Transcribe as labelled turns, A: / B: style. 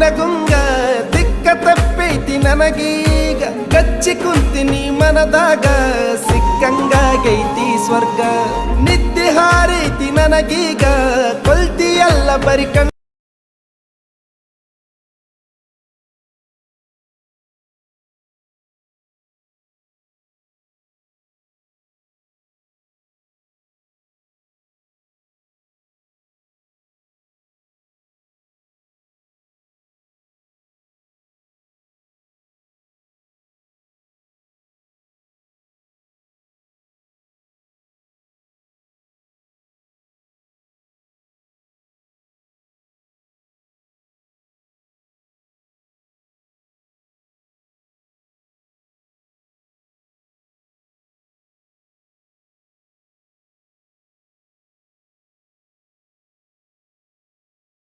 A: ಗುಂಗ ದಿಕ್ಕ ತಪ್ಪೈತಿ ನನಗೀಗ. ಕಚ್ಚಿ ಕುಂತಿನಿ ಮನದಾಗ ಸಿಕ್ಕಂಗಾಗೈತಿ ಸ್ವರ್ಗ. ನಿದ್ದೆ ಹಾರೈತಿ ನನಗೀಗ. ಕೊಲ್ತಿಯಲ್ಲ ಬರಿ